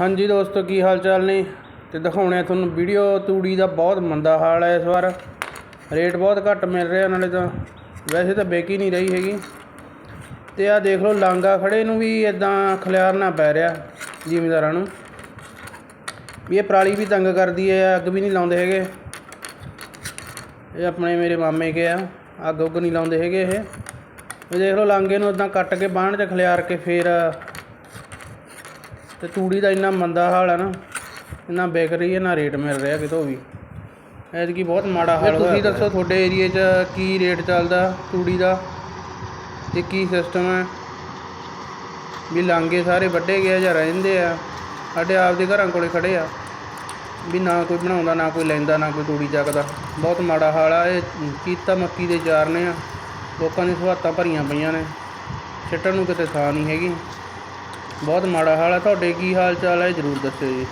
ਹਾਂਜੀ ਦੋਸਤੋ, ਕੀ ਹਾਲ ਚਾਲ ਨੇ? ਤੇ ਦਿਖਾਉਣੇ ਆ ਤੁਹਾਨੂੰ ਵੀਡੀਓ। ਤੂੜੀ ਦਾ ਬਹੁਤ ਮੰਦਾ ਹਾਲ ਹੈ ਇਸ ਵਾਰ। ਰੇਟ ਬਹੁਤ ਘੱਟ ਮਿਲ ਰਿਹਾ ਨਾਲੇ ਤਾਂ। ਵੈਸੇ ਤਾਂ ਬੇਕੀ ਨਹੀਂ ਰਹੀ ਹੈਗੀ। ਤੇ ਆ ਦੇਖ ਲਓ, ਲਾਂਗਾ ਖੜੇ ਨੂੰ ਵੀ ਇਦਾਂ ਖਲਿਆਰਨਾ ਪੈ ਰਿਹਾ ਜ਼ਿਮੀਂਦਾਰਾਂ ਨੂੰ। ਵੀ ਇਹ ਪਰਾਲੀ ਵੀ ਤੰਗ ਕਰਦੀ ਹੈ, ਅੱਗ ਵੀ ਨਹੀਂ ਲਾਉਂਦੇ ਹੈਗੇ। ਇਹ ਆਪਣੇ ਮੇਰੇ ਮਾਮੇ ਕੇ ਆ, ਅੱਗ ਉੱਗ ਨਹੀਂ ਲਾਉਂਦੇ ਹੈਗੇ ਇਹ। ਇਹ ਦੇਖ ਲਓ, ਲਾਂਗੇ ਨੂੰ ਇਦਾਂ ਕੱਟ ਕੇ ਬਾਣ 'ਚ ਖਲਿਆਰ ਕੇ ਫੇਰ ਤੇ ਤੂੜੀ ਦਾ ਇੰਨਾ ਮੰਦਾ ਹਾਲ ਹੈ ਨਾ ਇੰਨਾ ਵਿਕ ਰਹੀ ਹੈ ਨਾ ਰੇਟ ਮਿਲ ਰਿਹਾ ਕਿਤੋਂ ਵੀ। ਐਤਕੀ ਬਹੁਤ ਮਾੜਾ ਹਾਲ ਹੋਇਆ ਤੁਸੀਂ ਦੱਸੋ ਤੁਹਾਡੇ ਏਰੀਏ 'ਚ ਕੀ ਰੇਟ ਚੱਲਦਾ ਤੂੜੀ ਦਾ ਤੇ ਕੀ ਸਿਸਟਮ ਹੈ ਵੀ ਲਾਂਗੇ ਸਾਰੇ ਵੱਡੇ ਗਏ ਜਾਂ ਰਹਿੰਦੇ ਆ? ਸਾਡੇ ਆਪਦੇ ਘਰਾਂ ਕੋਲੇ ਖੜੇ ਆ। ਵੀ ਨਾ ਕੋਈ ਬਣਾਉਂਦਾ ਨਾ ਕੋਈ ਲੈਂਦਾ ਨਾ ਕੋਈ ਤੂੜੀ ਚੱਕਦਾ। ਬਹੁਤ ਮਾੜਾ ਹਾਲ ਆ ਇਹ। ਕੀਤਾ ਮੱਕੀ ਦੇ ਚਾਰਨੇ ਆ। ਲੋਕਾਂ ਦੀ ਸੁਹਾਤਾਂ ਭਰੀਆਂ ਪਈਆਂ ਨੇ। ਸਿੱਟਣ ਨੂੰ ਕਿਤੇ ਥਾਂ ਨਹੀਂ ਹੈਗੀ। ਬਹੁਤ ਮਾੜਾ ਹਾਲ ਹੈ ਤੁਹਾਡੇ ਕੀ ਹਾਲ ਚਾਲ ਹੈ ਇਹ ਜ਼ਰੂਰ ਦੱਸਿਓ ਜੀ।